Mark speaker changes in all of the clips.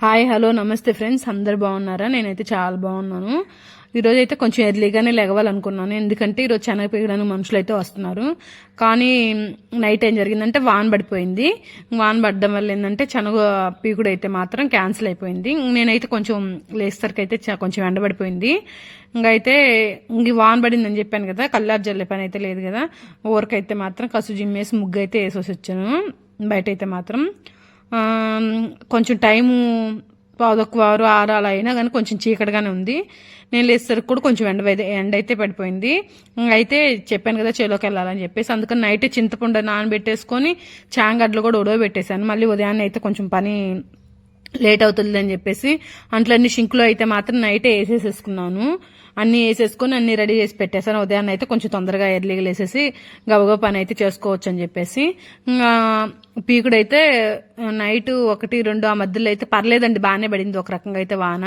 Speaker 1: Hi hello నమస్తే friends. అందరు బాగున్నారా? నేనైతే చాలా బాగున్నాను. ఈరోజు అయితే కొంచెం ఎర్లీగానే లెగవాలనుకున్నాను ఎందుకంటే ఈరోజు శనగ మనుషులు అయితే వస్తున్నారు. కానీ నైట్ ఏం జరిగిందంటే వాన పడిపోయింది. వాన పడడం వల్ల ఏంటంటే శనగ పీకుడు అయితే మాత్రం క్యాన్సిల్ అయిపోయింది. నేనైతే కొంచెం లేస్తరికి అయితే చ- కొంచెం ఎండబడిపోయింది ఇంకైతే ఇంక వాన పడిందని చెప్పాను కదా కల్లారు జల్లే పని అయితే లేదు కదా ఊరికైతే మాత్రం కసు జిమ్మేసి ముగ్గు అయితే వేసి వచ్చాను బయట అయితే మాత్రం కొంచెం టైము పాదొక్క వారు ఆరు అలా అయినా కానీ కొంచెం చీకటిగానే ఉంది. నేను లేసరికి కూడా కొంచెం ఎండ అయితే- ఎండ అయితే పడిపోయింది. అయితే చెప్పాను కదా చేలోకి వెళ్ళాలని చెప్పేసి అందుకని నైట్ చింతపండు నానబెట్టేసుకొని చాంగడ్లు కూడా ఉడవబెట్టేశాను. మళ్ళీ ఉదయాన్నే అయితే కొంచెం పని లేట్ అవుతుంది అని చెప్పేసి అంట్లన్నీ షింక్లో అయితే మాత్రం నైటే వేసేసేసుకున్నాను. అన్నీ వేసేసుకొని అన్ని రెడీ చేసి పెట్టేశాను. ఉదయాన్నే అయితే కొంచెం తొందరగా ఎర్లీగా వేసేసి గబగబా పని అయితే చేసుకోవచ్చు అని చెప్పేసి పీకుడైతే నైట్ ఒకటి రెండు ఆ మధ్యలో అయితే పర్లేదండి బాగానే పడింది. ఒక రకంగా అయితే వాన.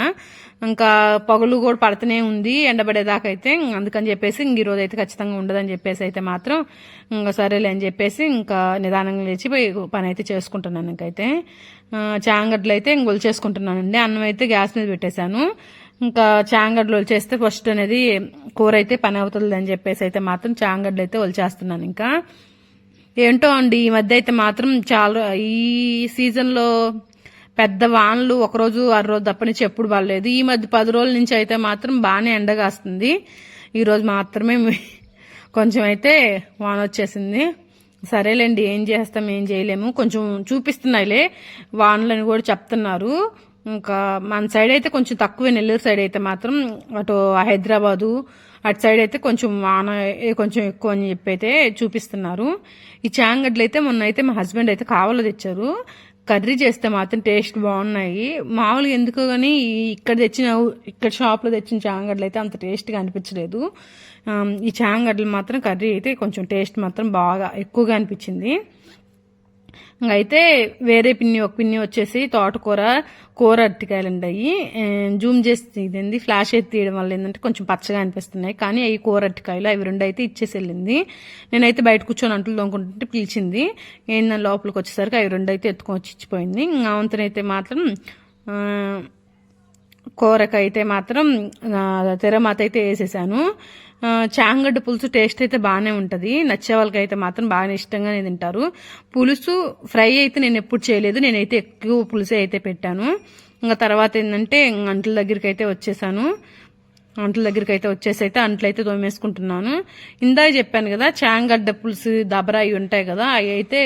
Speaker 1: ఇంకా పగులు కూడా పడుతూనే ఉంది ఎండబడేదాకా అయితే. అందుకని చెప్పేసి ఇంక ఈరోజు అయితే ఖచ్చితంగా ఉండదని చెప్పేసి అయితే మాత్రం ఇంకా సరేలే అని చెప్పేసి ఇంకా నిదానంగా లేచి పోయి పని అయితే చేసుకుంటున్నాను ఇంకైతే. చాంగడ్లు అయితే ఇంక చేసుకుంటున్నానండి అన్నం అయితే గ్యాస్ మీద పెట్టేశాను. ఇంకా చాంగడ్లు వలిచేస్తే ఫస్ట్ అనేది కూర అయితే పని అవుతుంది అని చెప్పేసి అయితే మాత్రం చాంగడ్లు అయితే ఒలిచేస్తున్నాను ఇంకా. ఏంటో అండి ఈ మధ్య అయితే మాత్రం చాలా ఈ సీజన్లో పెద్ద వానలు ఒకరోజు ఆరు రోజు తప్ప నుంచి ఎప్పుడు పడలేదు. ఈ మధ్య పది రోజుల నుంచి అయితే మాత్రం బాగానే ఎండగాస్తుంది ఈరోజు మాత్రమే కొంచెం అయితే వాన వచ్చేసింది. సరేలేండి ఏం చేస్తాం ఏం చేయలేము. కొంచెం చూపిస్తున్నాయిలే వానలని కూడా చెప్తున్నారు. ఇంకా మన సైడ్ అయితే కొంచెం తక్కువే నెల్లూరు సైడ్ అయితే మాత్రం అటు హైదరాబాదు అటు సైడ్ అయితే కొంచెం వాన కొంచెం ఎక్కువ అని చెప్పి అయితే చూపిస్తున్నారు. ఈ చాంగడ్లు అయితే మొన్న అయితే మా హస్బెండ్ అయితే కావాలో తెచ్చారు. కర్రీ చేస్తే మాత్రం టేస్ట్ బాగున్నాయి. మామూలుగా ఎందుకో కానీ ఇక్కడ తెచ్చిన ఇక్కడ షాప్లో తెచ్చిన చాంగడ్లు అయితే అంత టేస్ట్గా అనిపించలేదు. ఈ చాంగడ్లు మాత్రం కర్రీ అయితే కొంచెం టేస్ట్ మాత్రం బాగా ఎక్కువగా అనిపించింది. అయితే వేరే పిన్ని ఒక పిన్ని వచ్చేసి తోటకూర కూర అరటికాయలు అయ్యి జూమ్ చేసి ఇదేంది? ఫ్లాష్ అయితే తీయడం వల్ల ఏంటంటే కొంచెం పచ్చగా అనిపిస్తున్నాయి. కానీ అవి కూర అరటికాయలు అవి రెండు అయితే ఇచ్చేసి వెళ్ళింది నేనైతే బయట కూర్చొని అంట్లు తోముకుంటుంటే పిలిచింది. ఏందని లోపలికి వచ్చేసరికి అవి రెండు అయితే ఎత్తుకొని వచ్చి ఇచ్చిపోయింది. అవంతనైతే మాత్రం కూరకైతే మాత్రం తెరమాత అయితే వేసేసాను. చాంగడ్డ పులుసు టేస్ట్ అయితే బాగానే ఉంటుంది. నచ్చే వాళ్ళకైతే మాత్రం బాగానే ఇష్టంగానే తింటారు. పులుసు ఫ్రై అయితే నేను ఎప్పుడు చేయలేదు. నేనైతే ఎక్కువ పులుసే అయితే పెట్టాను. ఇంకా తర్వాత ఏంటంటే అంట్ల దగ్గరికి అయితే వచ్చేసాను. అంట్ల దగ్గరికి అయితే వచ్చేసి అయితే అంట్లయితే తోమేసుకుంటున్నాను. ఇందా చెప్పాను కదా చాంగడ్డ పులుసు దబరా అవి ఉంటాయి కదా అవి అయితే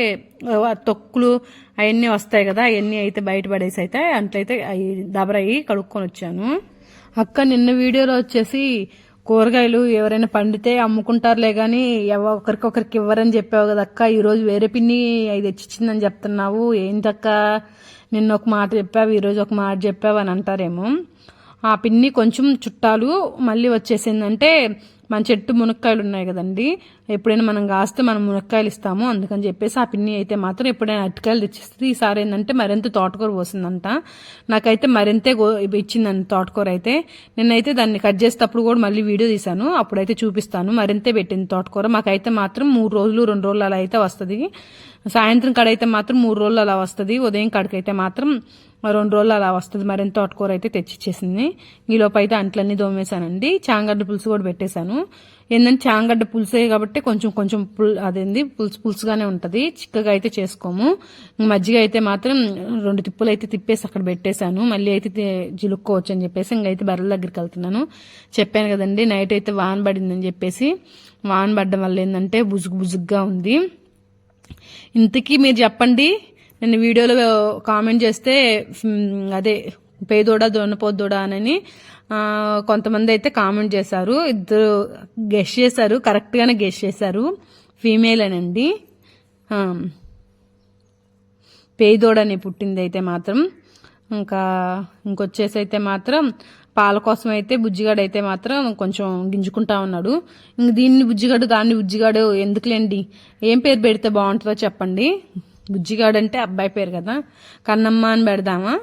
Speaker 1: తొక్కులు అవన్నీ వస్తాయి కదా అవన్నీ అయితే బయటపడేసి అయితే అంట్లయితే అవి దబరా కడుక్కొని వచ్చాను. అక్క నిన్న వీడియోలో వచ్చేసి కూరగాయలు ఎవరైనా పండితే అమ్ముకుంటారులే కానీ ఎవ ఒకరికొకరికి ఇవ్వరని చెప్పావు కదా అక్క ఈరోజు వేరే పిన్ని అది తెచ్చిచ్చిందని చెప్తున్నావు. ఏంటక్క? నిన్న ఒక మాట చెప్పావు ఈరోజు ఒక మాట చెప్పావు అని అంటారేమో. ఆ పిన్ని కొంచెం చుట్టాలు మళ్ళీ వచ్చేసిందంటే మన చెట్టు మునక్కాయలు ఉన్నాయి కదండి. ఎప్పుడైనా మనం కాస్తే మనం మునక్కాయలు ఇస్తాము. అందుకని చెప్పేసి ఆ పిన్ని అయితే మాత్రం ఎప్పుడైనా అరటికాయలు తెచ్చిస్తుంది. ఈసారి ఏంటంటే మరింత తోటకూర పోసిందంట. నాకైతే మరింతే గో ఇచ్చిందండి తోటకూర అయితే. నేనైతే దాన్ని కట్ చేసేటప్పుడు కూడా మళ్ళీ వీడియో తీశాను. అప్పుడైతే చూపిస్తాను. మరింతే పెట్టింది తోటకూర. మాకైతే మాత్రం మూడు రోజులు రెండు రోజులు అలా అయితే వస్తుంది. సాయంత్రం కడైతే మాత్రం మూడు రోజులు అలా వస్తుంది. ఉదయం కడకైతే మాత్రం రెండు రోజులు అలా వస్తుంది. మరింత తోటకూర అయితే తెచ్చిచ్చేసింది. ఈలోపు అయితే అంట్లన్నీ దోమేశానండి చాంగడ్డ పులుసు కూడా పెట్టేశాను. ఏంటంటే చాంగడ్డ పులుసే కాబట్టి కొంచెం కొంచెం పుల్ అదేంది పులుసు పులుసుగానే ఉంటుంది. చిక్కగా అయితే చేసుకోము. మజ్జిగ అయితే మాత్రం రెండు తిప్పులు అయితే తిప్పేసి అక్కడ పెట్టేశాను. మళ్ళీ అయితే జిలుక్కోవచ్చు అని చెప్పేసి ఇంకైతే బర్రెల దగ్గరికి వెళ్తున్నాను. చెప్పాను కదండి నైట్ అయితే వాన పడిందని చెప్పేసి. వాన పడడం వల్ల ఏంటంటే బుజుగు బుజుగ్గా ఉంది. ఇంతకీ మీరు చెప్పండి నేను వీడియోలో కామెంట్ చేస్తే అదే పేదోడా దొనపోదోడా అని కొంతమంది అయితే కామెంట్ చేశారు. ఇద్దరు గెస్ట్ చేశారు. కరెక్ట్గానే గెస్ట్ చేశారు. ఫీమేల్ అనండి. పేదోడని పుట్టింది అయితే మాత్రం. ఇంకా ఇంకొచ్చేసి అయితే మాత్రం పాల కోసం అయితే బుజ్జిగాడు అయితే మాత్రం కొంచెం గింజుకుంటా ఉన్నాడు. ఇంక దీన్ని బుజ్జిగాడు దాన్ని బుజ్జిగాడు ఎందుకులేండి? ఏం పేరు పెడితే బాగుంటుందో చెప్పండి. బుజ్జిగాడు అంటే అబ్బాయి పేరు కదా. కన్నమ్మ అని పెడదామా?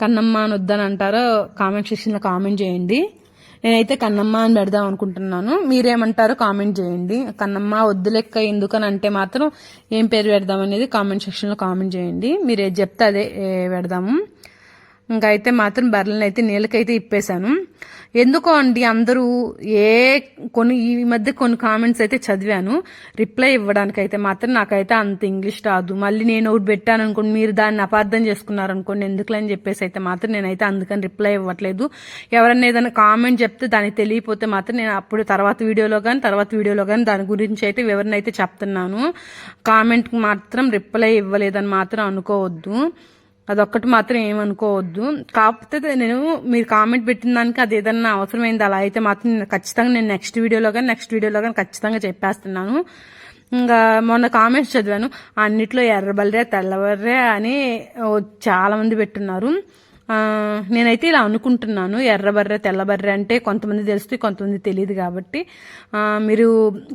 Speaker 1: కన్నమ్మ అని వద్దని అంటారో కామెంట్ సెక్షన్లో కామెంట్ చేయండి. నేనైతే కన్నమ్మ అని పెడదాం అనుకుంటున్నాను. మీరేమంటారో కామెంట్ చేయండి. కన్నమ్మ వద్దు లెక్క ఎందుకని అంటే మాత్రం ఏం పేరు పెడదాం అనేది కామెంట్ సెక్షన్లో కామెంట్ చేయండి. మీరు ఏది చెప్తే అదే పెడదాము. ఇంకా అయితే మాత్రం బర్రెలను అయితే నీళ్ళకైతే ఇప్పేశాను. ఎందుకో అండి అందరూ ఏ కొన్ని ఈ మధ్య కొన్ని కామెంట్స్ అయితే చదివాను. రిప్లై ఇవ్వడానికి అయితే మాత్రం నాకైతే అంత ఇంగ్లీష్ రాదు. మళ్ళీ నేను ఒకటి పెట్టాను అనుకోండి మీరు దాన్ని అపార్థం చేసుకున్నారు అనుకోండి ఎందుకులని చెప్పేసి అయితే మాత్రం నేనైతే అందుకని రిప్లై ఇవ్వట్లేదు. ఎవరన్నా ఏదైనా కామెంట్ చెప్తే దానికి తెలియపోతే మాత్రం నేను అప్పుడు తర్వాత వీడియోలో కానీ తర్వాత వీడియోలో కానీ దాని గురించి అయితే వివరణ అయితే చెప్తున్నాను. కామెంట్కి మాత్రం రిప్లై ఇవ్వలేదని మాత్రం అనుకోవద్దు. అదొక్కటి మాత్రం ఏమనుకోవద్దు. కాకపోతే నేను మీరు కామెంట్ పెట్టిన దానికి అది ఏదన్నా అవసరమైంది అలా అయితే మాత్రం ఖచ్చితంగా నేను నెక్స్ట్ వీడియోలో కానీ నెక్స్ట్ వీడియోలో కానీ ఖచ్చితంగా చెప్పేస్తున్నాను. ఇంకా మొన్న కామెంట్స్ చదివాను. అన్నిట్లో ఎర్రబల్లరే తెల్లవర్రే అని చాలామంది పెట్టున్నారు. నేనైతే ఇలా అనుకుంటున్నాను ఎర్రబర్రె తెల్లబర్రె అంటే కొంతమంది తెలుస్తుంది కొంతమంది తెలియదు కాబట్టి. మీరు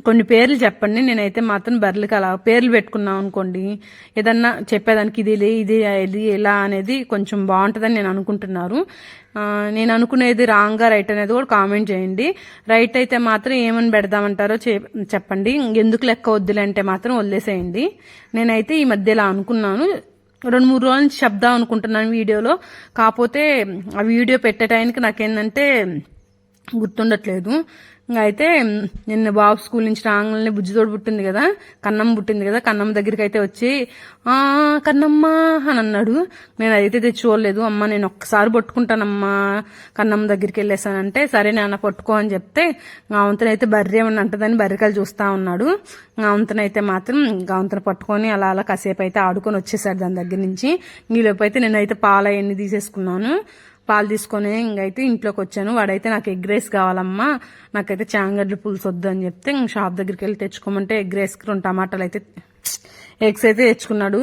Speaker 1: కొన్ని పేర్లు చెప్పండి నేనైతే మాత్రం బర్రెలకి అలా పేర్లు పెట్టుకున్నాం అనుకోండి. ఏదన్నా చెప్పేదానికి ఇది లే, ఇది ఇది ఇలా అనేది కొంచెం బాగుంటుందని నేను అనుకుంటున్నారు. నేను అనుకునేది రాంగా రైట్ అనేది కూడా కామెంట్ చేయండి. రైట్ అయితే మాత్రం ఏమని పెడదామంటారో చెప్పండి. ఎందుకు లెక్క వద్దులే అంటే మాత్రం వదిలేసేయండి. నేనైతే ఈ మధ్య ఇలా అనుకున్నాను. రెండు మూడు రోజుల నుంచి చెప్దాం అనుకుంటున్నాను వీడియోలో. కాకపోతే ఆ వీడియో పెట్టే టైంకి నాకేంటంటే గుర్తుండట్లేదు. అయితే నిన్న బాబు స్కూల్ నుంచి రాగానే బుజ్జితోడు పుట్టింది కదా కన్నమ్మ పుట్టింది కదా కన్నమ్మ దగ్గరికి అయితే వచ్చి ఆ కన్నమ్మ అని అన్నాడు. నేను అయితే తెచ్చుకోలేదు చూడలేదు. అమ్మ నేను ఒక్కసారి పట్టుకుంటానమ్మా కన్నమ్మ దగ్గరికి వెళ్ళేసానంటే సరే నాన్న పట్టుకో అని చెప్తే గావంతనైతే బర్రె ఏమన్నా అంటదని బర్రెకాయలు చూస్తా ఉన్నాడు గావంతనైతే మాత్రం గావంతన పట్టుకొని అలా అలా కాసేపు అయితే ఆడుకొని వచ్చేసాడు దాని దగ్గర నుంచి. ఈలోపు అయితే నేనైతే పాలు అవన్నీ తీసేసుకున్నాను. పాలు తీసుకొని ఇంకైతే ఇంట్లోకి వచ్చాను. వాడైతే నాకు ఎగ్ రైస్ కావాలమ్మా. నాకైతే చాంగడ్లు పులుసు వద్దు అని చెప్తే షాప్ దగ్గరికి వెళ్ళి తెచ్చుకోమంటే ఎగ్ రైస్కి రెండు టమాటాలు అయితే ఎగ్స్ అయితే తెచ్చుకున్నాడు.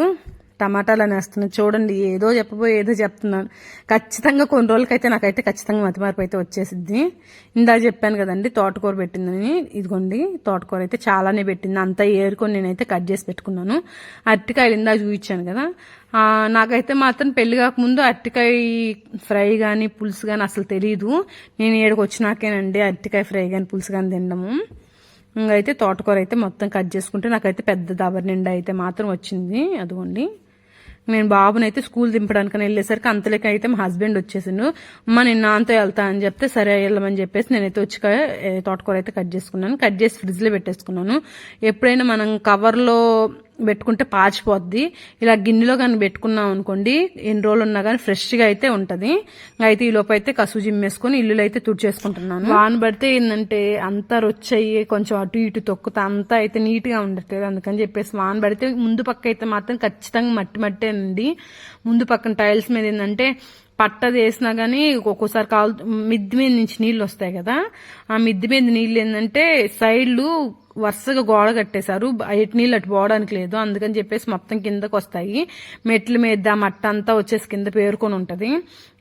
Speaker 1: టమాటాలు అనేస్తున్నాను చూడండి ఏదో చెప్పబోయి ఏదో చెప్తున్నాను. ఖచ్చితంగా కొన్ని రోజులకైతే నాకైతే ఖచ్చితంగా మతిమార్పు అయితే వచ్చేసిద్ది. ఇందాక చెప్పాను కదండి తోటకూర పెట్టిందని. ఇదిగోండి తోటకూర అయితే చాలానే పెట్టింది. అంతా ఏరుకొని నేనైతే కట్ చేసి పెట్టుకున్నాను. అరటికాయలు ఇందాక చూపించాను కదా. నాకైతే మాత్రం పెళ్ళి కాకముందు అరటికాయ ఫ్రై కానీ పులుసు కానీ అసలు తెలియదు నేను ఏడుకు వచ్చినాకేనండి అరటికాయ ఫ్రై కానీ పులుసు కానీ తినడము. ఇంకైతే తోటకూర అయితే మొత్తం కట్ చేసుకుంటే నాకైతే పెద్ద దాబర్ నిండా అయితే మాత్రం వచ్చింది. అదిగోండి. నేను బాబునైతే స్కూల్ దింపడానికి వెళ్ళేసరికి అంతలోకి అయితే మా హస్బెండ్ వచ్చేసిండు. మా నేను నాన్నతో వెళ్తా అని చెప్తే సరే వెళ్ళమని చెప్పేసి నేనైతే వచ్చి తోటకూర అయితే కట్ చేసుకున్నాను. కట్ చేసి ఫ్రిడ్జ్లో పెట్టేసుకున్నాను. ఎప్పుడైనా మనం కవర్లో పెట్టుకుంటే పాచిపోద్ది. ఇలా గిన్నెలో కానీ పెట్టుకున్నాం అనుకోండి ఎన్ని రోజులు ఉన్నా కానీ ఫ్రెష్గా అయితే ఉంటుంది. అయితే ఈ లోపు అయితే కసు జిమ్మేసుకొని ఇల్లులు అయితే తుడిచేసుకుంటున్నాను. వాన పడితే ఏంటంటే అంతా రొచ్చయ్యి కొంచెం అటు ఇటు తొక్కుతా అంతా అయితే నీట్గా ఉండట్లేదు. అందుకని చెప్పేసి వాన పడితే ముందు పక్క అయితే మాత్రం ఖచ్చితంగా మట్టి మట్టే అండి. ముందు పక్కన టైల్స్ మీద ఏంటంటే పట్టది వేసినా కానీ ఒక్కోసారి కాలు మిద్ది మీద నుంచి నీళ్ళు వస్తాయి కదా ఆ మిద్ది మీద నీళ్ళు ఏంటంటే సైడ్లు వరుసగా గోడ కట్టేశారు. ఎటు నీళ్ళు అటు పోవడానికి లేదు. అందుకని చెప్పేసి మొత్తం కిందకు వస్తాయి మెట్ల మీద మట్ట అంతా వచ్చేసి కింద పేరుకొని ఉంటుంది.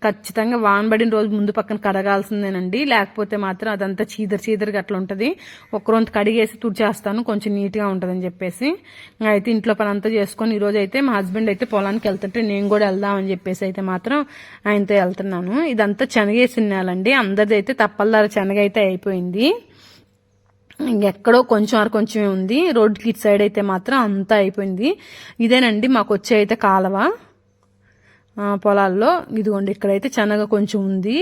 Speaker 1: ఖచ్చితంగా వానబడిన రోజు ముందు పక్కన కడగాల్సిందేనండి. లేకపోతే మాత్రం అదంతా చీదర చీదరగా అట్లా ఉంటుంది. ఒక రొంత కడిగేసి తుడిచేస్తాను. కొంచెం నీట్గా ఉంటుందని చెప్పేసి. అయితే ఇంట్లో పని అంతా చేసుకొని ఈరోజు అయితే మా హస్బెండ్ అయితే పొలానికి వెళ్తుంటే నేను కూడా వెళ్దామని చెప్పేసి అయితే మాత్రం ఆయనతో వెళ్తున్నాను. ఇదంతా శనగేసి నేలండి. అందరిది అయితే తప్పల్దార శనగ అయితే అయిపోయింది. ఇంకెక్కడో కొంచెం వరకు కొంచెమే ఉంది. రోడ్డుకి ఇటు సైడ్ అయితే మాత్రం అంతా అయిపోయింది. ఇదేనండి మాకు వచ్చే అయితే కాలువ. పొలాల్లో. ఇదిగోండి ఇక్కడైతే శనగ కొంచెం ఉంది.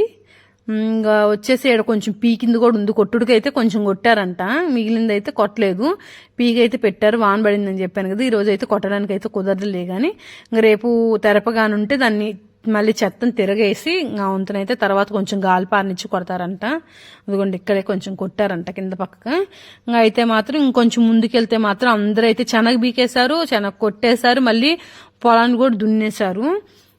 Speaker 1: ఇంకా వచ్చేసి ఈడ కొంచెం పీకింది కూడా ఉంది. కొట్టుడికి అయితే కొంచెం కొట్టారంట. మిగిలింది అయితే కొట్టలేదు. పీకి అయితే పెట్టారు వాన పడిందని చెప్పాను కదా. ఈరోజు అయితే కొట్టడానికి అయితే కుదరదులే కానీ ఇంకా రేపు తెరపగానుంటే దాన్ని మళ్ళీ చెత్తను తిరగేసి ఇంకా వంతునైతే తర్వాత కొంచెం గాలి పారనిచ్చి కొడతారంట. అదిగోండి ఇక్కడే కొంచెం కొట్టారంట కింద పక్కగా. ఇంకా అయితే మాత్రం ఇంకొంచెం ముందుకెళ్తే మాత్రం అందరూ అయితే శనగ బీకేశారు శనగ కొట్టేశారు మళ్ళీ పొలాన్ని కూడా దున్నేశారు.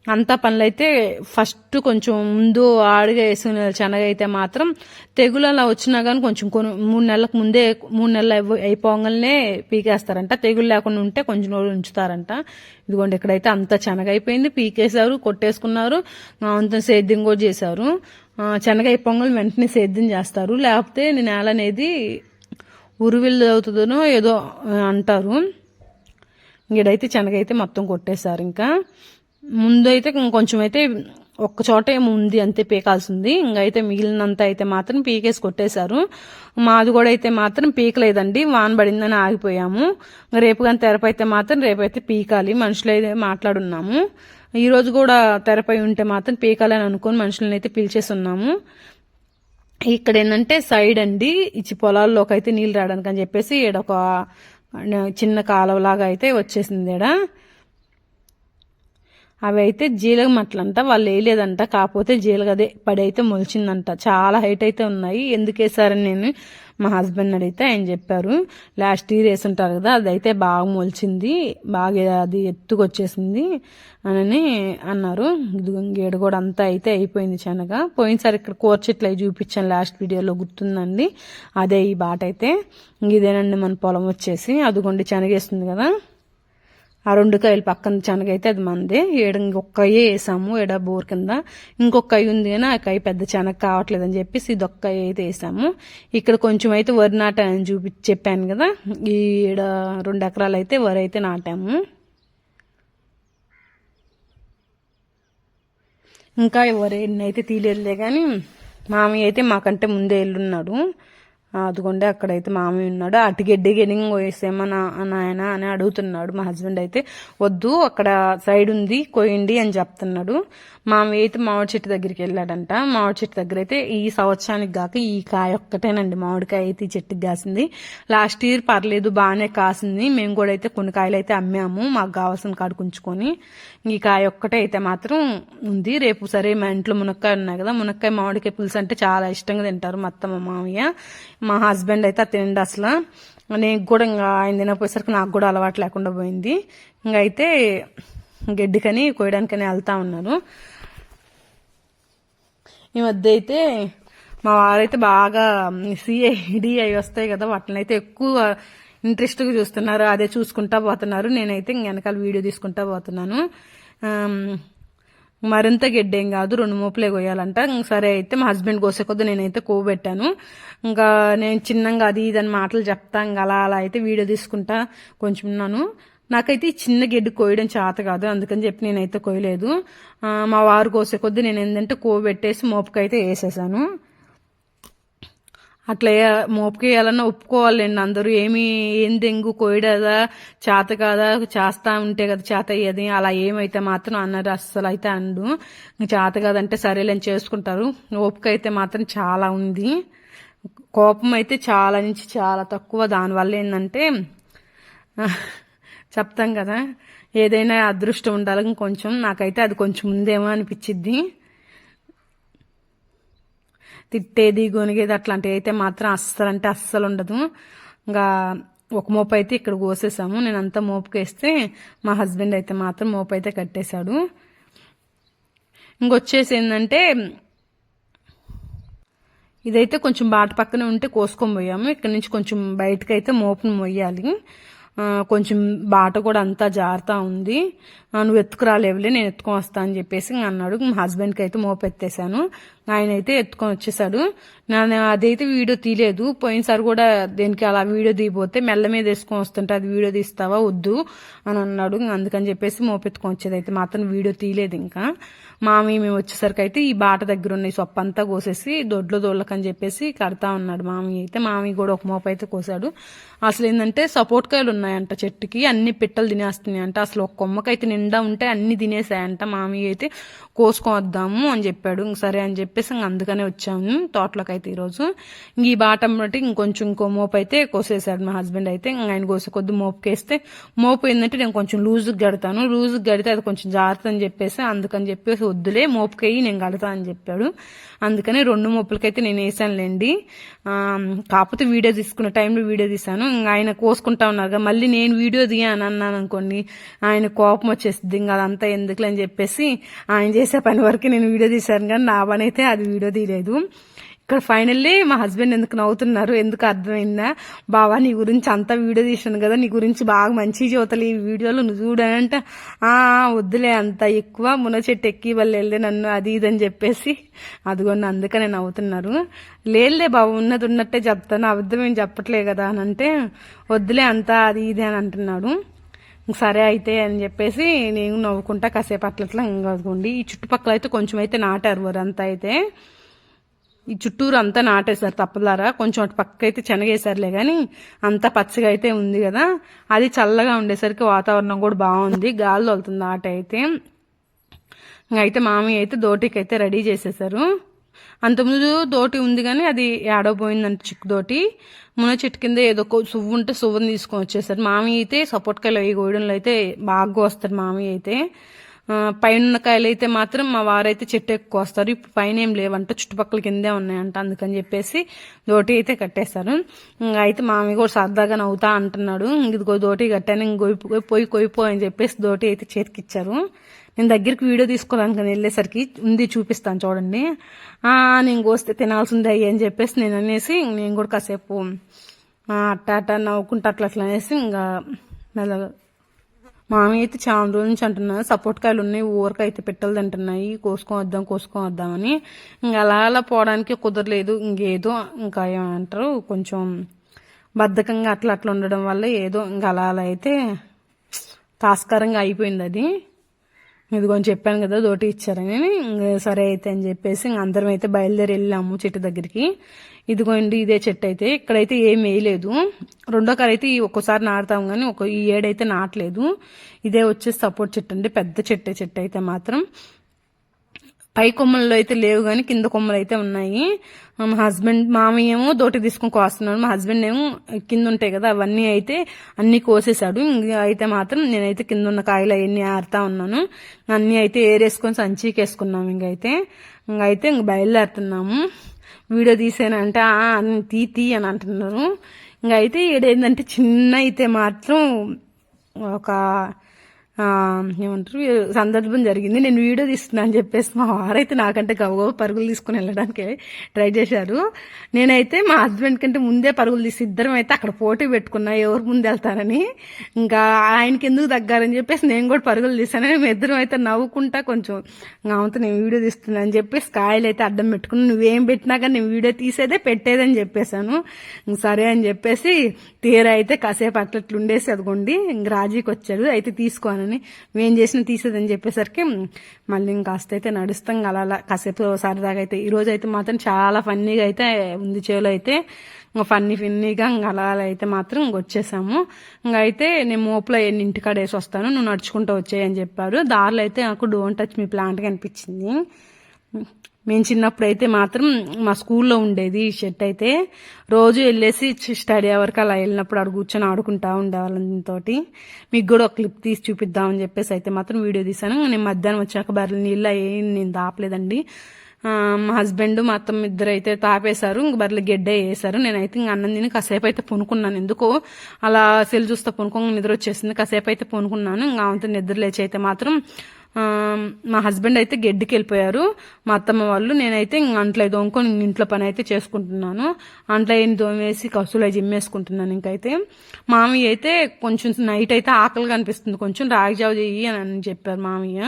Speaker 1: అంతా పనులైతే ఫస్ట్ కొంచెం ముందు ఆడిగా వేసుకునే శనగ అయితే మాత్రం తెగులు అలా వచ్చినా కానీ కొంచెం కొన్ని మూడు నెలలకు ముందే మూడు నెలలు అయిపోగానే పీకేస్తారంట. తెగులు లేకుండా ఉంటే కొంచెం రోజులు ఉంచుతారంట. ఇదిగోండి ఇక్కడైతే అంతా శనగ అయిపోయింది పీకేశారు కొట్టేసుకున్నారు. అంత సేద్యం కూడా చేశారు. ఆ, శనగ వెంటనే సేద్యం చేస్తారు. లేకపోతే నేల అనేది ఉరువిల్లు అవుతుందనో ఏదో అంటారు. ఈడైతే శనగ అయితే మొత్తం కొట్టేశారు ఇంకా. ముందు అయితే కొంచెం అయితే ఒక్క చోట ఏమో ఉంది అంతే పీకాల్సింది. ఇంకైతే అయితే మిగిలినంత అయితే మాత్రం పీకేసి కొట్టేశారు. మాది కూడా అయితే మాత్రం పీకలేదండి. వాన పడిందని ఆగిపోయాము. రేపు కానీ తెరపైతే మాత్రం రేపైతే పీకాలి. మనుషులు అయితే మాట్లాడున్నాము. ఈరోజు కూడా తెరపై ఉంటే మాత్రం పీకాలని అనుకొని మనుషులను అయితే పిలిచేస్తున్నాము ఇక్కడ ఏంటంటే సైడ్ అండి. ఇచ్చి పొలాల్లోకి అయితే నీళ్ళు రావడానికి అని చెప్పేసి ఈడ ఒక చిన్న కాలువలాగా అయితే వచ్చేసింది ఈడ. అవి అయితే జీలగ మట్లంట వాళ్ళు వేయలేదంట. కాకపోతే జీలగదే పడైతే పడి అయితే మొలిచిందంట. చాలా హైట్ అయితే ఉన్నాయి. ఎందుకు వేసారని నేను మా హస్బెండ్ అడిగితే ఆయన చెప్పారు. లాస్ట్ ఇయర్ వేసుంటారు కదా అది అయితే బాగా మొలిచింది. బాగా అది ఎత్తుకొచ్చేసింది అని అన్నారు. గేడు కూడా అంతా అయితే అయిపోయింది శనగ. పోయినసారి ఇక్కడ కూర్చెట్లు అవి చూపించాను లాస్ట్ వీడియోలో గుర్తుందండి. అదే ఈ బాట అయితే ఇదేనండి మన పొలం వచ్చేసి. అదిగోండి శనగేస్తుంది కదా. ఆ రెండు కాయలు పక్కన శనగైతే అది మంది. ఏడు ఇంకొక్కయే వేసాము ఏడ బోర్ కింద. ఇంకొక కాయ ఉంది కానీ ఆ కాయ పెద్ద శనగ కావట్లేదని చెప్పేసి ఇది ఒక్క అయితే వేసాము. ఇక్కడ కొంచెం అయితే వరి నాటానని చూపి చెప్పాను కదా. ఈ ఏడ రెండు ఎకరాలు అయితే వరి అయితే నాటాము. ఇంకా ఎవరు ఎన్ని అయితే తీయలేదులే కానీ మామయ్య అయితే మాకంటే ముందే వెళ్ళున్నాడు. అదిగోండి అక్కడైతే మామయ్య ఉన్నాడు. అటుగడ్డి గెనింగ్ వేసేమన్నా నాయన అని అడుగుతున్నాడు. మా హస్బెండ్ అయితే వద్దు అక్కడ సైడ్ ఉంది కొయ్యండి అని చెప్తున్నాడు. మామయ్య అయితే మామిడి చెట్టు దగ్గరికి వెళ్ళాడంట. మామిడి చెట్టు దగ్గర అయితే ఈ సంవత్సరానికి కాక ఈ కాయ ఒక్కటేనండి. మామిడికాయ అయితే ఈ చెట్టుకి కాసింది. లాస్ట్ ఇయర్ పర్లేదు బాగానే కాసింది. మేము కూడా అయితే కొన్ని కాయలు అయితే అమ్మాము మాకు కావాల్సిన కాడుకుంచుకొని ఈ కాయ ఒక్కటే అయితే మాత్రం ఉంది. రేపు సరే మా ఇంట్లో మునక్కాయ ఉన్నాయి కదా మునక్కాయ మామిడికాయ పులుసు అంటే చాలా ఇష్టంగా తింటారు మా అత్తమ్మ మామయ్య. మా హస్బెండ్ అయితే తిండి అసలు. నేను కూడా ఇంకా ఆయన తినపోయేసరికి నాకు కూడా అలవాటు లేకుండా పోయింది. ఇంకైతే అయితే గడ్డికని కోయడానికని వెళ్తా ఉన్నారు. ఈ మధ్య అయితే మా వారైతే బాగా సిఐడి అవి వస్తాయి కదా వాటిని అయితే ఎక్కువ ఇంట్రెస్ట్గా చూస్తున్నారు. అదే చూసుకుంటా పోతున్నారు. నేనైతే వెనకాల వీడియో తీసుకుంటా పోతున్నాను. మరింత గెడ్డేం కాదు రెండు మోపులే కొయ్యాలంట. సరే అయితే మా హస్బెండ్ కోసే కొద్ది నేనైతే కోబెట్టాను ఇంకా నేను చిన్నగా అది ఇదని మాటలు చెప్తా ఇంకా అలా అలా అయితే వీడియో తీసుకుంటా కొంచెం ఉన్నాను. నాకైతే చిన్న గెడ్డు కోయడం చేత కాదు. అందుకని చెప్పి నేనైతే కోయలేదు. మా వారు కోసే కొద్ది నేను ఏంటంటే కోబెట్టేసి మోపుకైతే వేసేసాను. అట్లా మోపుకేయాలన్నా ఒప్పుకోవాలండి అందరూ. ఏమి ఏం దెంగు కోయడదా చేత కాదా చేస్తా ఉంటే కదా చేత అయ్యేది. అలా ఏమైతే మాత్రం అన్నారు. అస్సలు అయితే అండు చేత కాదంటే సరేలేని చేసుకుంటారు. ఓపిక అయితే మాత్రం చాలా ఉంది. కోపం అయితే చాలా నుంచి చాలా తక్కువ. దానివల్ల ఏంటంటే చెప్తాం కదా. ఏదైనా అదృష్టం ఉండాలని కొంచెం. నాకైతే అది కొంచెం ఉందేమో అనిపించిద్ది. తిట్టేది గొనిగేది అట్లాంటివి అయితే మాత్రం అస్సలు అంటే అస్సలు ఉండదు. ఇంకా ఒక మోపు అయితే ఇక్కడ కోసేసాము. నేను అంతా మోపుకేస్తే మా హస్బెండ్ అయితే మాత్రం మోపు అయితే కట్టేశాడు. ఇంకొచ్చేసి ఏంటంటే ఇదైతే కొంచెం బాట పక్కనే ఉంటే కోసుకొని పోయాము. ఇక్కడ నుంచి కొంచెం బయటకు అయితే మోపును మొయ్యాలి. కొంచెం బాట కూడా అంతా జారుతా ఉంది. నువ్వు ఎత్తుకురాలేవులే నేను ఎత్తుకొని వస్తా అని చెప్పేసి అన్నాడు. మా హస్బెండ్కి అయితే మోపెత్తేసాను ఆయన అయితే ఎత్తుకొని వచ్చేసాడు. నేను అదైతే వీడియో తీయలేదు. పోయినసారి కూడా దేనికి అలా వీడియో తీయబోతే మెల్ల మీద వేసుకొని వస్తుంటే అది వీడియో తీస్తావా వద్దు అని అన్నాడు. అందుకని చెప్పేసి మోపెత్తుకొని వచ్చేది. అయితే మాత్రం వీడియో తీయలేదు ఇంకా. మామి మేము వచ్చేసరికి అయితే ఈ బాట దగ్గర ఉన్న సొప్ప కోసేసి దొడ్లో దొడ్లకని చెప్పేసి కడతా ఉన్నాడు మామి అయితే. మామి కూడా ఒక మోప అయితే కోసాడు. అసలు ఏంటంటే సపోర్ట్ కాయలు ఉన్నాయంట చెట్టుకి. అన్ని పిట్టలు తినేస్తున్నాయి అంట అసలు ఒక కొమ్మకైతే నిండా ఉంటే అన్ని తినేసాయంట. మామి అయితే కోసుకొద్దాము అని చెప్పాడు. సరే అని చెప్పి చెప్పేసి అందుకనే వచ్చాము తోటలోకి అయితే ఈరోజు ఈ బాటం బట్టి ఇంకొంచెం ఇంకో మోపు అయితే కోసేసాడు మా హస్బెండ్ అయితే. ఆయన కోసే కొద్ది మోపుకేస్తే మోపు ఏంటంటే నేను కొంచెం లూజుగా గడతాను. లూజుగా గడితే అది కొంచెం జాగ్రత్త అని చెప్పేసి అందుకని చెప్పేసి వద్దులే మోపుకేయి నేను గడతా అని చెప్పాడు. అందుకని రెండు మోపులకైతే నేను వేసానులేండి కాకపోతే వీడియో తీసుకున్న టైంలో వీడియో తీశాను. ఇంకా ఆయన కోసుకుంటా ఉన్నారు మళ్ళీ నేను వీడియో దిగాను అన్నాను అనుకోండి ఆయన కోపం వచ్చేస్తుంది ఇంకా అదంతా ఎందుకులే అని చెప్పేసి ఆయన చేసే పని వరకు నేను వీడియో తీశాను. కానీ నా పని అయితే అది వీడియో తీయలేదు. ఇక్కడ ఫైనల్లీ మా హస్బెండ్ ఎందుకు నవ్వుతున్నారు? ఎందుకు అర్థమైందా? బావా నీ గురించి అంతా వీడియో తీసాను కదా నీ గురించి బాగా మంచి చదువుతలు ఈ వీడియోలు నువ్వు చూడనంటే ఆ వద్దులే అంత ఎక్కువ మున చెట్టు ఎక్కి వాళ్ళు వెళ్ళే నన్ను అది ఇది అని చెప్పేసి. అదిగోండి అందుకనే నవ్వుతున్నారు. లేదులే బాబు ఉన్నది ఉన్నట్టే చెప్తాను అబద్ధం ఏం చెప్పట్లే కదా అని అంటే వద్దులే అంతా అది ఇది అని అంటున్నాడు. సరే అయితే అని చెప్పేసి నేను నవ్వుకుంటా కాసేపు అట్లట్లా ఇంకా ఈ చుట్టుపక్కల అయితే కొంచెం అయితే నాటారు వారంతా అయితే. ఈ చుట్టూరు అంతా నాటేశారు తప్పదారా? కొంచెం అటు పక్క అయితే చెనగేశారులే కానీ అంతా పచ్చగా అయితే ఉంది కదా. అది చల్లగా ఉండేసరికి వాతావరణం కూడా బాగుంది. గాలి తోలుతుంది ఆట అయితే అయితే మామయ్య అయితే దోటికి అయితే రెడీ చేసేసారు. అంతకుముందు దోటి ఉంది కానీ అది ఏడవపోయిందంట చిక్కు దోటి మున చెట్టు కింద ఏదో ఒక సువ్వు ఉంటే సువ్వుని తీసుకొని వచ్చేసారు. మామయ్య అయితే సపోర్ట్కాయలు అవి కోయడంలో అయితే బాగా వస్తారు మామయ్య అయితే. ఆ, పైన కాయలు అయితే మాత్రం మా వారైతే చెట్టు ఎక్కువ వస్తారు ఇప్పుడు పైన ఏం లేవంట చుట్టుపక్కల కిందే ఉన్నాయంట అందుకని చెప్పేసి దోటి అయితే కట్టేశారు. అయితే మామయ్య కూడా సరదాగా నవ్వుతా అంటున్నాడు. ఇదిగో దోటి కట్టాను ఇంక పోయి పోయి కొయిపో అని చెప్పేసి దోటి అయితే చేతికిచ్చారు. నేను దగ్గరికి వీడియో తీసుకోవడానికి వెళ్ళేసరికి ఉంది చూపిస్తాను చూడండి. నేను కోస్తే తినాల్సిందే అయ్యి అని చెప్పేసి నేను అనేసి నేను కూడా కాసేపు అట్ట అట్ట నవ్వుకుంటా అట్లా అట్లా అనేసి ఇంకా మెల్లగా మామయ్య అయితే చాలా రోజుల నుంచి అంటున్నారు సపోర్ట్ కాయలు ఉన్నాయి ఊరక అయితే పెట్టలు తింటున్నాయి కోసుకొని వద్దాం కోసుకొని వద్దామని ఇంకా అలా అలా పోవడానికి కుదరలేదు ఇంకేదో ఇంకా ఏమంటారు కొంచెం బద్ధకంగా అట్లా అట్లా ఉండడం వల్ల ఏదో ఇంకా అలా అలా అయితే తాస్కరంగా అయిపోయింది అది. ఇదిగోని చెప్పాను కదా దోటి ఇచ్చారని సరే అయితే అని చెప్పేసి ఇంక అందరం అయితే బయలుదేరి వెళ్ళాము చెట్టు దగ్గరికి. ఇదిగోండి ఇదే చెట్టు అయితే. ఇక్కడైతే ఏం వేయలేదు. రెండో కారు అయితే ఒక్కోసారి నాటుతాం కానీ ఒక ఈ ఏడైతే నాటలేదు. ఇదే వచ్చేసి సపోర్ట్ చెట్టు అండి. పెద్ద చెట్టే చెట్టు అయితే మాత్రం. పై కొమ్మల్లో అయితే లేవు కానీ కింద కొమ్మలు అయితే ఉన్నాయి. మా హస్బెండ్ మామయ్య ఏమో దోటి తీసుకొని కోస్తున్నాడు. మా హస్బెండ్ ఏమో కింద ఉంటాయి కదా అవన్నీ అయితే అన్నీ కోసేశాడు. అయితే మాత్రం నేనైతే కింద ఉన్న కాయలు అవన్నీ ఆరుతా ఉన్నాను. అన్నీ అయితే ఏరేసుకొని సంచికి వేసుకున్నాం ఇంకైతే ఇంకైతే ఇంక బయలుదేరుతున్నాము. వీడియో తీసానంటే అన్ని తీ తీ అని అంటున్నారు. ఇంకైతే ఏంటంటే చిన్న అయితే మాత్రం ఒక ఏమంటారు? సందర్భం జరిగింది. నేను వీడియో తీస్తున్నా అని చెప్పేసి మా వారైతే నాకంటే గవగవ పరుగులు తీసుకుని వెళ్ళడానికి ట్రై చేశారు. నేనైతే మా హస్బెండ్ కంటే ముందే పరుగులు తీసి ఇద్దరం అయితే అక్కడ పోటీ పెట్టుకున్నా ఎవరు ముందు వెళ్తారని. ఇంకా ఆయనకి ఎందుకు తగ్గారని చెప్పేసి నేను కూడా పరుగులు తీసాను మేము ఇద్దరం అయితే నవ్వుకుంటా కొంచెం అవుతా నేను వీడియో తీస్తున్నా అని చెప్పేసి కాయలు అయితే అడ్డం పెట్టుకుని నువ్వేం పెట్టినా కానీ నేను వీడియో తీసేదే పెట్టేదని చెప్పేశాను. సరే అని చెప్పేసి తీర అయితే కాసేపు అట్లా ఉండేసి అదిగోండి ఇంక రాజీకి వచ్చాడు అయితే తీసుకోనని మేము చేసిన తీసేదని చెప్పేసరికి మళ్ళీ ఇంకాస్త అయితే నడుస్తాం ఇంకా అలా అలా. కాసేపు సరదాగా అయితే ఈ రోజు అయితే మాత్రం చాలా ఫన్నీగా అయితే ఉంది చేలో అయితే. ఇంకా ఫన్నీ ఫిన్నీగా ఇంకా అలా అలా అయితే మాత్రం ఇంక వచ్చేసాము. ఇంకా అయితే నేను మోపులో ఎన్ని ఇంటికాడ వేసి వస్తాను నువ్వు నడుచుకుంటూ వచ్చాయని చెప్పారు. దారిలో అయితే నాకు డోంట్ టచ్ మీ ప్లాంట్ కనిపించింది. మేము చిన్నప్పుడు అయితే మాత్రం మా స్కూల్లో ఉండేది ఈ షర్ట్ అయితే. రోజు వెళ్ళేసి స్టడీ అవర్కి అలా వెళ్ళినప్పుడు ఆడు కూర్చొని ఆడుకుంటా ఉండేవాళ్ళం మీకు కూడా ఒక క్లిప్ తీసి చూపిద్దామని చెప్పేసి అయితే మాత్రం వీడియో తీశాను. నేను మధ్యాహ్నం వచ్చాక బర్రెలు నీళ్ళు ఏం నేను దాపలేదండి మా హస్బెండ్ మా అత్తమ్మ ఇద్దరు అయితే తాపేశారు. ఇంక బర్రెలు గెడ్డ వేసారు. నేనైతే ఇంక అన్నం తిని కాసేపు అయితే పొనుకున్నాను. ఎందుకో అలా సెల్ చూస్తే పొనుకోగా నిద్ర వచ్చేసింది. కాసేపు అయితే పొనుకున్నాను. ఇంకా ఆమెతో నిద్ర లేచి అయితే మాత్రం మా హస్బెండ్ అయితే గెడ్డికి వెళ్ళిపోయారు మా అత్తమ్మ వాళ్ళు నేనైతే అంట్లో దోముకొని ఇంట్లో పని అయితే చేసుకుంటున్నాను. అంట్లో ఏం దోమేసి కసులు అవి జిమ్మేసుకుంటున్నాను ఇంకైతే. మామయ్య అయితే కొంచెం నైట్ అయితే ఆకలిగా అనిపిస్తుంది కొంచెం రాగి జావ చెయ్యి అని చెప్పారు మామయ్య.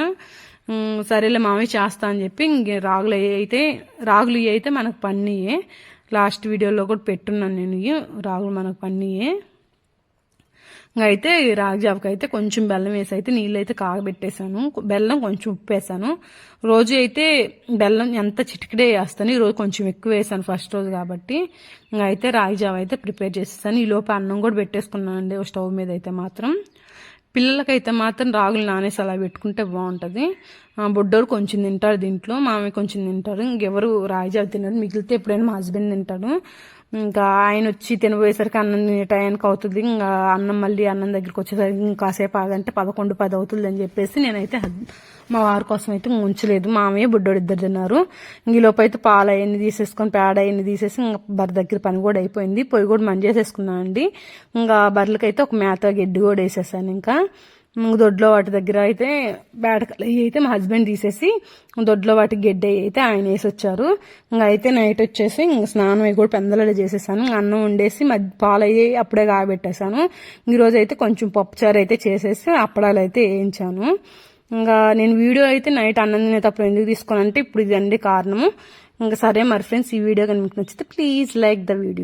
Speaker 1: సరేలే మామయ్య చేస్తా అని చెప్పి ఇంక రాగులు అయితే రాగులు ఇవి అయితే మనకు పన్నీయే లాస్ట్ వీడియోలో కూడా పెట్టున్నాను నేను రాగులు మనకు పన్నీయే అయితే ఈ రాగి జావకి అయితే కొంచెం బెల్లం వేసి అయితే నీళ్ళు అయితే కాగబెట్టేశాను. బెల్లం కొంచెం ఉప్పు వేసాను రోజు అయితే బెల్లం ఎంత చిటికడే వేస్తాను ఈరోజు కొంచెం ఎక్కువ వేసాను ఫస్ట్ రోజు కాబట్టి. అయితే రాగి జావ అయితే ప్రిపేర్ చేసేసాను. ఈ లోపు అన్నం కూడా పెట్టేసుకున్నాను అండి స్టవ్ మీద అయితే మాత్రం. పిల్లలకైతే మాత్రం రాగులు నానేసి అలా పెట్టుకుంటే బాగుంటుంది. బొడ్డోరు కొంచెం తింటారు దీంట్లో మామయ్య కొంచెం తింటారు ఇంకెవరు రాయిజావ తినరు. మిగిలితే ఎప్పుడైనా మా హస్బెండ్ తింటాడు. ఇంకా ఆయన వచ్చి తినబోయేసరికి అన్నం తినే టయానికి అవుతుంది. ఇంకా అన్నం మళ్ళీ అన్నం దగ్గరికి వచ్చేసరికి ఇంకాసేపు ఆగంటే పదకొండు పది అవుతుంది అని చెప్పేసి నేనైతే మా వారి కోసం అయితే ఉంచలేదు. మామయ్య బుడ్డోడు ఇద్దరు తిన్నారు. ఇంకలోపు అయితే పాలు అవన్నీ తీసేసుకొని పేడ అవన్నీ తీసేసి ఇంకా బర్రె దగ్గర పని కూడా అయిపోయింది. పొయ్యి కూడా మంచి చేసేసుకున్నానండి ఇంకా బర్రెలకైతే ఒక మేత గడ్డి కూడా వేసేసాను ఇంకా. దొడ్లో వాటి దగ్గర అయితే బేటకలు అవి అయితే మా హస్బెండ్ తీసేసి దొడ్లో వాటి గెడ్డ అయితే ఆయన వేసి వచ్చారు ఇంకా అయితే నైట్ వచ్చేసి ఇంక స్నానం అవి కూడా పెందలడే చేసేసాను. అన్నం వండేసి మధ్య పాలు అయ్యి అప్పుడే కాబెట్టేశాను ఈరోజు అయితే కొంచెం పప్పుచారు అయితే చేసేసి అప్పడాలు అయితే వేయించాను. ఇంకా నేను వీడియో అయితే నైట్ అన్నం తినేటప్పుడు ఎందుకు తీసుకోనంటే ఇప్పుడు ఇదండి కారణము. ఇంకా సరే మరి ఫ్రెండ్స్ ఈ వీడియో కనుక నచ్చితే ప్లీజ్ లైక్ ద వీడియో.